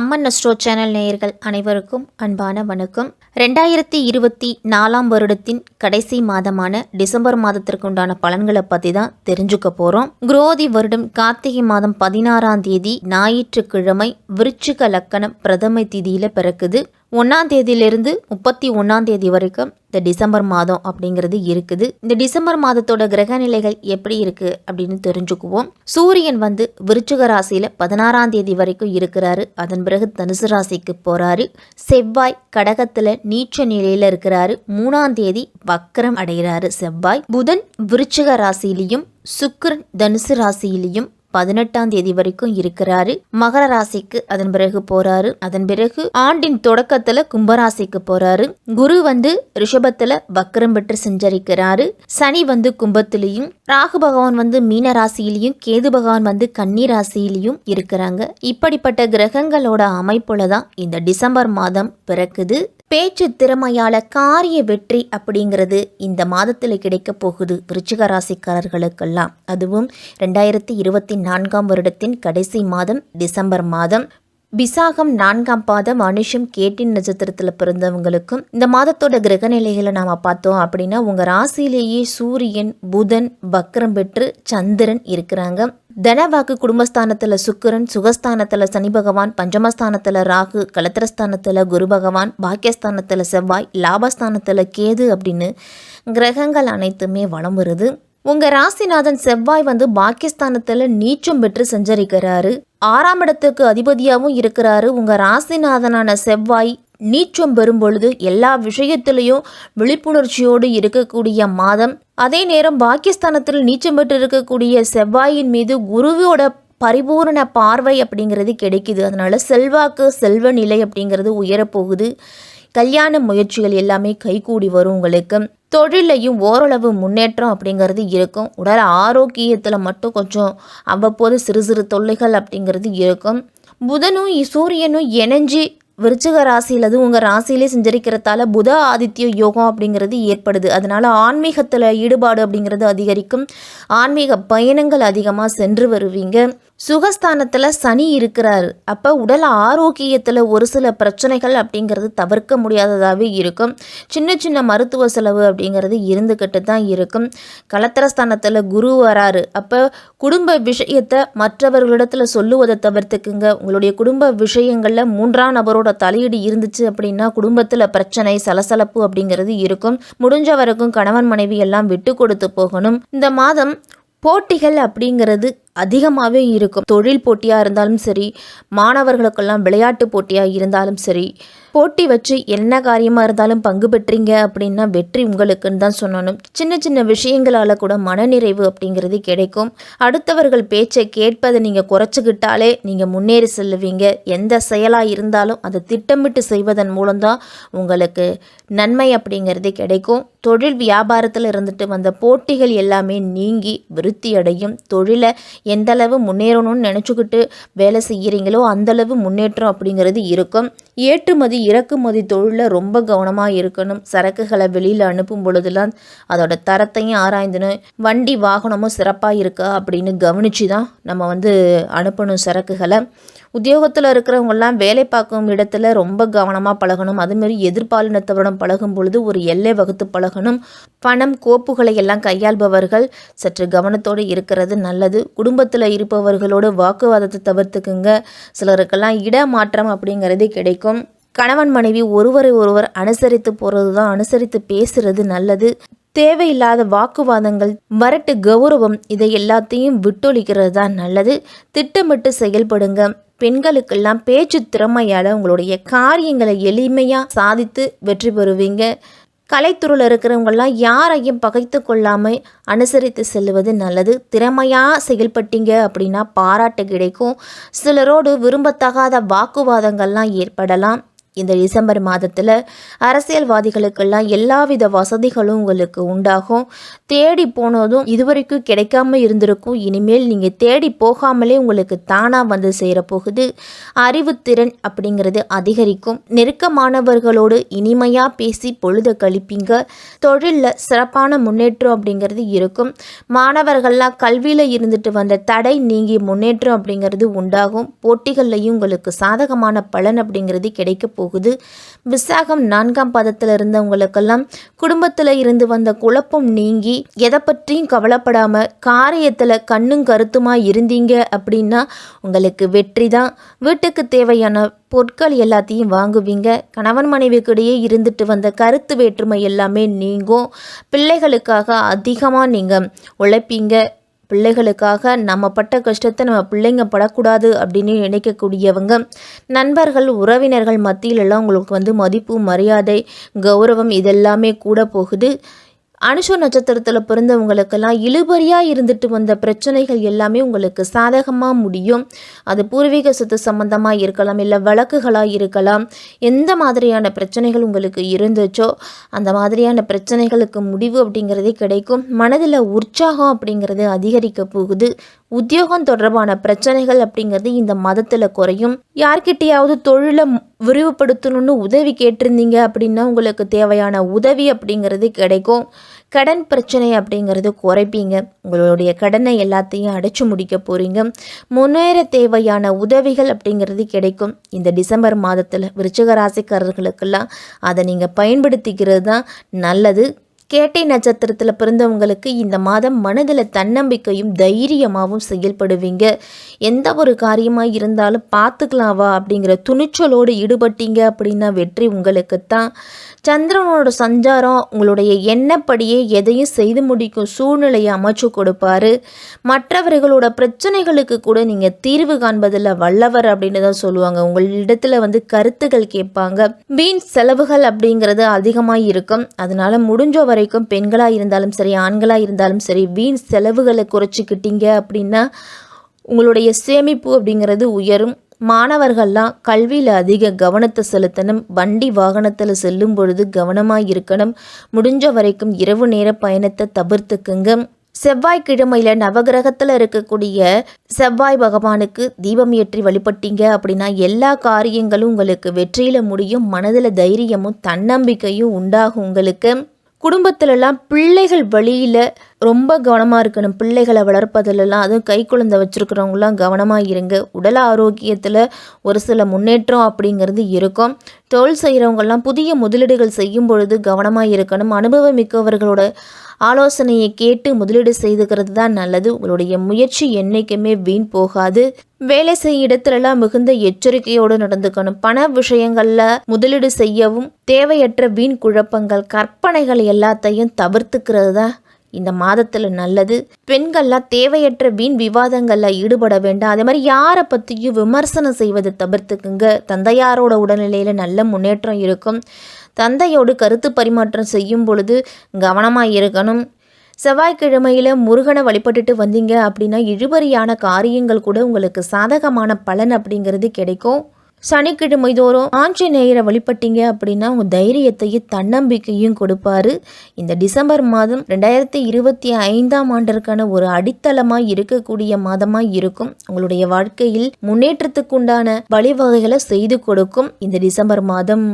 அம்மன் astro channel நேயர்கள் அனைவருக்கும் அன்பான வணக்கம். ரெண்டாயிரத்தி இருபத்தி நாலாம் வருடத்தின் கடைசி மாதமான டிசம்பர் மாதத்திற்கு உண்டான பலன்களை பற்றி தான் தெரிஞ்சுக்க போகிறோம் குரோதி வருடம் கார்த்திகை மாதம் பதினாறாம் தேதி ஞாயிற்றுக்கிழமை விருச்சிக லக்கணம் பிரதம திதியில் பிறக்குது. ஒன்றாம் தேதியிலிருந்து முப்பத்தி ஒன்றாம் தேதி வரைக்கும் இந்த டிசம்பர் மாதம் அப்படிங்கிறது இருக்குது. இந்த டிசம்பர் மாதத்தோட கிரக நிலைகள் எப்படி இருக்கு அப்படின்னு தெரிஞ்சுக்குவோம். சூரியன் வந்து விருச்சிக ராசியில பதினாறாம் தேதி வரைக்கும் இருக்கிறாரு. அதன் பிறகு தனுசு ராசிக்கு போறாரு. செவ்வாய் கடகத்துல நீச்ச நிலையில இருக்கிறாரு. மூணாம் தேதி வக்கரம் அடைகிறாரு செவ்வாய். புதன் விருச்சிக ராசியிலையும் சுக்கரன் தனுசு ராசியிலையும் பதினெட்டாம் தேதி வரைக்கும் இருக்கிறாரு. மகர ராசிக்கு அதன் பிறகு போறாரு. அதன் பிறகு ஆண்டின் தொடக்கத்துல கும்பராசிக்கு போறாரு. குரு வந்து ரிஷபத்துல வக்கரம் பெற்று செஞ்சரிக்கிறாரு. சனி வந்து கும்பத்திலையும் ராகு பகவான் வந்து மீன ராசியிலையும் கேது பகவான் வந்து கன்னி ராசியிலையும் இருக்கிறாங்க. இப்படிப்பட்ட கிரகங்களோட அமைப்புல தான் இந்த டிசம்பர் மாதம் பிறக்குது. பேச்சு திறமையால காரிய வெற்றி அப்படிங்கிறது இந்த மாதத்தில் கிடைக்க போகுது விருச்சிக ராசிக்காரர்களுக்கெல்லாம். அதுவும் ரெண்டாயிரத்தி இருபத்தி நான்காம் வருடத்தின் கடைசி மாதம் டிசம்பர் மாதம். விசாகம் நான்காம் பாதம் அனுஷம் கேட்டின் நட்சத்திரத்தில் பிறந்தவங்களுக்கும் இந்த மாதத்தோட கிரக நிலைகளை நாம் பார்த்தோம் அப்படின்னா உங்கள் ராசியிலேயே சூரியன் புதன் பக்ரம் பெற்று சந்திரன் இருக்கிறாங்க. தனவாக்கு குடும்பஸ்தானத்தில் சுக்கிரன் சுகஸ்தானத்தில் சனி பகவான் பஞ்சமஸ்தானத்தில் ராகு கலத்திரஸ்தானத்தில் குரு பகவான் பாக்கியஸ்தானத்தில் செவ்வாய் லாபஸ்தானத்தில் கேது அப்படின்னு கிரகங்கள் அனைத்துமே வளம் வருது. உங்கள் ராசிநாதன் செவ்வாய் வந்து பாகிஸ்தானத்தில் நீச்சம் பெற்று சஞ்சரிக்கிறாரு. ஆறாம் இடத்துக்கு அதிபதியாகவும் இருக்கிறாரு. உங்கள் ராசிநாதனான செவ்வாய் நீச்சம் பெறும் பொழுது எல்லா விஷயத்திலையும் விழிப்புணர்ச்சியோடு இருக்கக்கூடிய மாதம். அதே நேரம் பாகிஸ்தானத்தில் நீச்சம் பெற்று இருக்கக்கூடிய செவ்வாயின் மீது குருவோட பரிபூரண பார்வை அப்படிங்கிறது கிடைக்குது. அதனால் செல்வாக்கு செல்வ நிலை அப்படிங்கிறது உயரப்போகுது. கல்யாண முயற்சிகள் எல்லாமே கைகூடி வரும் உங்களுக்கு. தொழிலையும் ஓரளவு முன்னேற்றம் அப்படிங்கிறது இருக்கும். உடல் ஆரோக்கியத்தில் மட்டும் கொஞ்சம் அவ்வப்போது சிறு சிறு தொல்லைகள் அப்படிங்கிறது இருக்கும். புதனும் சூரியனும் இணைஞ்சி விருச்சிக ராசியில் அது உங்கள் ராசியிலே செஞ்சரிக்கிறதால புத ஆதித்ய யோகம் அப்படிங்கிறது ஏற்படுது. அதனால் ஆன்மீகத்தில் ஈடுபாடு அப்படிங்கிறது அதிகரிக்கும். ஆன்மீக பயணங்கள் அதிகமாக சென்று வருவீங்க. சுகஸ்தானத்தில் சனி இருக்கிறார். அப்போ உடல் ஆரோக்கியத்தில் ஒரு சில பிரச்சனைகள் அப்படிங்கிறது தவிர்க்க முடியாததாகவே இருக்கும். சின்ன சின்ன மருத்துவ செலவு அப்படிங்கிறது இருந்துக்கிட்டு தான் இருக்கும். கலத்திரஸ்தானத்தில் குரு வராரு. அப்போ குடும்ப விஷயத்தை மற்றவர்களிடத்தில் சொல்லுவதை தவிர்த்துக்குங்க. உங்களுடைய குடும்ப விஷயங்களில் மூன்றாம் நபரோட தலையீடு இருந்துச்சு அப்படின்னா குடும்பத்தில் பிரச்சனை சலசலப்பு அப்படிங்கிறது இருக்கும். முடிஞ்ச வரைக்கும் கணவன் மனைவி எல்லாம் விட்டு கொடுத்து போகணும். இந்த மாதம் போட்டிகள் அப்படிங்கிறது அதிகமாகவே இருக்கும். தொழில் போட்டியாக இருந்தாலும் சரி மாணவர்களுக்கெல்லாம் விளையாட்டு போட்டியாக இருந்தாலும் சரி போட்டி வச்சு என்ன காரியமாக இருந்தாலும் பங்கு பெற்றீங்க அப்படின்னா வெற்றி உங்களுக்குன்னு தான் சொல்லணும். சின்ன சின்ன விஷயங்களால் கூட மனநிறைவு அப்படிங்கிறது கிடைக்கும். அடுத்தவர்கள் பேச்சை கேட்பதை நீங்கள் குறைச்சிக்கிட்டாலே நீங்கள் முன்னேறி செல்லுவீங்க. எந்த செயலாக இருந்தாலும் அதை திட்டமிட்டு செய்வதன் மூலம்தான் உங்களுக்கு நன்மை அப்படிங்கிறது கிடைக்கும். தொழில் வியாபாரத்தில் இருந்துட்டு வந்த போட்டிகள் எல்லாமே நீங்கி விருத்தி அடையும் தொழிலை எந்தளவு முன்னேறணும்னு நினச்சிக்கிட்டு வேலை செய்கிறீங்களோ அந்தளவு முன்னேற்றம் அப்படிங்கிறது இருக்கும். ஏற்றுமதி இறக்குமதி தொழிலில் ரொம்ப கவனமாக இருக்கணும். சரக்குகளை வெளியில் அனுப்பும் பொழுதுலாம் அதோட தரத்தையும் ஆராய்ந்துன்னு வண்டி வாகனமும் சிறப்பாக இருக்கா அப்படின்னு கவனித்து தான் நம்ம வந்து அனுப்பணும் சரக்குகளை. உத்தியோகத்தில் இருக்கிறவங்கெல்லாம் வேலை பார்க்கும் இடத்துல ரொம்ப கவனமாக பழகணும். அதுமாரி எதிர்பாலினத்தவரிடம் பழகும் பொழுது ஒரு எல்லை வகுத்து பழகணும். பணம் கோப்புகளை எல்லாம் கையாள்பவர்கள் சற்று கவனத்தோடு இருக்கிறது நல்லது. குடும்பத்தில் இருப்பவர்களோடு வாக்குவாதத்தை தவிர்த்துக்குங்க. சிலருக்கெல்லாம் இடமாற்றம் அப்படிங்கிறது கிடைக்கும். கணவன் மனைவி ஒருவரை ஒருவர் அனுசரித்து போகிறது தான் அனுசரித்து பேசுறது நல்லது. தேவையில்லாத வாக்குவாதங்கள் வரட்டு கௌரவம் இதை எல்லாத்தையும் விட்டொழிக்கிறது தான் நல்லது. திட்டமிட்டு செயல்படுங்க. பெண்களுக்கெல்லாம் பேச்சு திறமையால் உங்களுடைய காரியங்களை எளிமையாக சாதித்து வெற்றி பெறுவீங்க. கலைத்துறையில் இருக்கிறவங்கெல்லாம் யாரையும் பகைத்து கொள்ளாமல் அனுசரித்து செல்வது நல்லது. திறமையாக செயல்பட்டீங்க அப்படின்னா பாராட்டு கிடைக்கும். சிலரோடு விரும்பத்தகாத வாக்குவாதங்கள்லாம் ஏற்படலாம். இந்த டிசம்பர் மாதத்தில் அரசியல்வாதிகளுக்கெல்லாம் எல்லாவித வசதிகளும் உங்களுக்கு உண்டாகும். தேடி போனதும் இதுவரைக்கும் கிடைக்காம இருந்திருக்கும். இனிமேல் நீங்கள் தேடி போகாமலே உங்களுக்கு தானாக வந்து சேர போகுது அறிவுத்திறன் அப்படிங்கிறது அதிகரிக்கும். நெருக்கமானவர்களோடு இனிமையாக பேசி பொழுத கழிப்பீங்க. தொழிலில் சிறப்பான முன்னேற்றம் அப்படிங்கிறது இருக்கும். மாணவர்கள்லாம் கல்வியில் இருந்துட்டு வந்த தடை நீங்கி முன்னேற்றம் அப்படிங்கிறது உண்டாகும். போட்டிகள்லையும் உங்களுக்கு சாதகமான பலன் அப்படிங்கிறது கிடைக்க போகுது. விசாகம் நான்காம் பதத்தில் இருந்தவங்களுக்கெல்லாம் குடும்பத்தில் இருந்து வந்த குழப்பம் நீங்கி எதை பற்றியும் கவலைப்படாமல் காரியத்தில் கண்ணும் கருத்துமாக இருந்தீங்க அப்படின்னா உங்களுக்கு வெற்றி தான் வீட்டுக்கு தேவையான பொருட்கள் எல்லாத்தையும் வாங்குவீங்க. கணவன் மனைவிக்கிடையே இருந்துட்டு வந்த கருத்து வேற்றுமை எல்லாமே நீங்கும். பிள்ளைகளுக்காக அதிகமாக நீங்கள் உழைப்பீங்க. பிள்ளைகளுக்காக நம்ம பட்ட கஷ்டத்தை நம்ம பிள்ளைங்க படக்கூடாது அப்படின்னு நினைக்கக்கூடியவங்க நண்பர்கள் உறவினர்கள் மத்தியிலெல்லாம் உங்களுக்கு வந்து மதிப்பு மரியாதை கௌரவம் இதெல்லாமே கூட போகுது. அனுஷ நட்சத்திரத்தில் பிறந்தவங்களுக்கெல்லாம் இழுபறியாக இருந்துட்டு வந்த பிரச்சனைகள் எல்லாமே உங்களுக்கு சாதகமாக முடியும். அது பூர்வீக சொத்து சம்மந்தமாக இருக்கலாம் இல்லை வழக்குகளாக இருக்கலாம். எந்த மாதிரியான பிரச்சனைகள் உங்களுக்கு இருந்துச்சோ அந்த மாதிரியான பிரச்சனைகளுக்கு முடிவு அப்படிங்கிறதே கிடைக்கும். மனதில் உற்சாகம் அப்படிங்கிறது அதிகரிக்க போகுது. உத்தியோகம் தொடர்பான பிரச்சனைகள் அப்படிங்கிறது இந்த மதத்தில் குறையும். யார்கிட்டயாவது தொழிலை விரிவுபடுத்தணும்னு உதவி கேட்டிருந்தீங்க அப்படின்னா உங்களுக்கு தேவையான உதவி அப்படிங்கிறது கிடைக்கும். கடன் பிரச்சனை அப்படிங்கிறது குறைப்பீங்க. உங்களுடைய கடனை எல்லாத்தையும் அடைச்சி முடிக்க போகிறீங்க முன்னேற தேவையான உதவிகள் அப்படிங்கிறது கிடைக்கும். இந்த டிசம்பர் மாதத்தில் விருச்சிக ராசிக்காரர்களுக்கெல்லாம் அதை நீங்கள் பயன்படுத்திக்கிறது தான் நல்லது. கேட்டை நட்சத்திரத்தில் பிறந்தவங்களுக்கு இந்த மாதம் மனதில் தன்னம்பிக்கையும் தைரியமாகவும் செயல்படுவீங்க. எந்த ஒரு காரியமாக இருந்தாலும் பார்த்துக்கலாவா அப்படிங்கிற துணிச்சலோடு ஈடுபட்டீங்க அப்படின்னா வெற்றி உங்களுக்கு தான் சந்திரனோட சஞ்சாரம் உங்களுடைய எண்ணப்படியே எதையும் செய்து முடிக்கும் சூழ்நிலையை அமைச்சு கொடுப்பாரு. மற்றவர்களோட பிரச்சனைகளுக்கு கூட நீங்கள் தீர்வு காண்பதில் வல்லவர் அப்படின்னு தான் சொல்லுவாங்க. உங்களிடத்தில் வந்து கருத்துக்கள் கேட்பாங்க. வீண் செலவுகள் அப்படிங்கிறது அதிகமாக இருக்கும். அதனால் முடிஞ்ச வரைக்கும் பெண்களாக இருந்தாலும் சரி ஆண்களாக இருந்தாலும் சரி வீண் செலவுகளை குறைச்சிக்கிட்டீங்க அப்படின்னா உங்களுடைய சேமிப்பு அப்படிங்கிறது உயரும். மாணவர்கள்லாம் கல்வியில் அதிக கவனத்தை செலுத்தணும். வண்டி வாகனத்தில் செல்லும் பொழுது கவனமாக இருக்கணும். முடிஞ்ச வரைக்கும் இரவு நேர பயணத்தை தவிர்த்துக்குங்க. செவ்வாய்க்கிழமையில் நவகிரகத்தில் இருக்கக்கூடிய செவ்வாய் பகவானுக்கு தீபம் ஏற்றி வழிபட்டீங்க அப்படின்னா எல்லா காரியங்களும் உங்களுக்கு வெற்றியில் முடியும். மனதில் தைரியமும் தன்னம்பிக்கையும் உண்டாகும் உங்களுக்கு. குடும்பத்திலலாம் பிள்ளைகள் வழியில் ரொம்ப கவனமாக இருக்கணும். பிள்ளைகளை வளர்ப்பதிலலாம் அதுவும் கை குழந்தை வச்சுருக்கிறவங்களாம் கவனமாக இருங்க. உடல் ஆரோக்கியத்தில் ஒரு சில முன்னேற்றம் அப்படிங்கிறது இருக்கும். தொழில் செய்கிறவங்கெல்லாம் புதிய முதலீடுகள் செய்யும் பொழுது கவனமாக இருக்கணும். அனுபவம் மிக்கவர்களோட ஆலோசனையை கேட்டு முதலீடு செய்துக்கிறது தான் நல்லது. உங்களுடைய முயற்சி என்றைக்குமே வீண் போகாது. வேலை செய்ய இடத்துலலாம் மிகுந்த எச்சரிக்கையோடு நடந்துக்கணும். பண விஷயங்களில் முதலீடு செய்யவும் தேவையற்ற வீண் குழப்பங்கள் கற்பனைகள் எல்லாத்தையும் தவிர்த்துக்கிறது தான் இந்த மாதத்தில் நல்லது. பெண்கள்லாம் தேவையற்ற வீண் விவாதங்களில் ஈடுபட வேண்டாம். அதே மாதிரி யாரை பற்றியும் விமர்சனம் செய்வதை தவிர்த்துக்குங்க. தந்தையாரோட உடல்நிலையில் நல்ல முன்னேற்றம் இருக்கும். தந்தையோடு கருத்து பரிமாற்றம் செய்யும் பொழுது கவனமாக இருக்கணும். செவ்வாய்க்கிழமையில் முருகனை வழிபட்டுட்டு வந்தீங்க அப்படின்னா இழுபறியான காரியங்கள் கூட உங்களுக்கு சாதகமான பலன் அப்படிங்கிறது கிடைக்கும். சனிக்கிழமை தோறும் ஆஞ்சநேயரை வழிபட்டீங்க அப்படின்னா உங்கள் தைரியத்தையும் தன்னம்பிக்கையும் கொடுப்பாரு. இந்த டிசம்பர் மாதம் ரெண்டாயிரத்தி இருபத்தி ஐந்தாம் ஆண்டிற்கான ஒரு அடித்தளமாக இருக்கக்கூடிய மாதமாக இருக்கும். உங்களுடைய வாழ்க்கையில் முன்னேற்றத்துக்குண்டான வழிவகைகளை செய்து கொடுக்கும் இந்த டிசம்பர் மாதம்.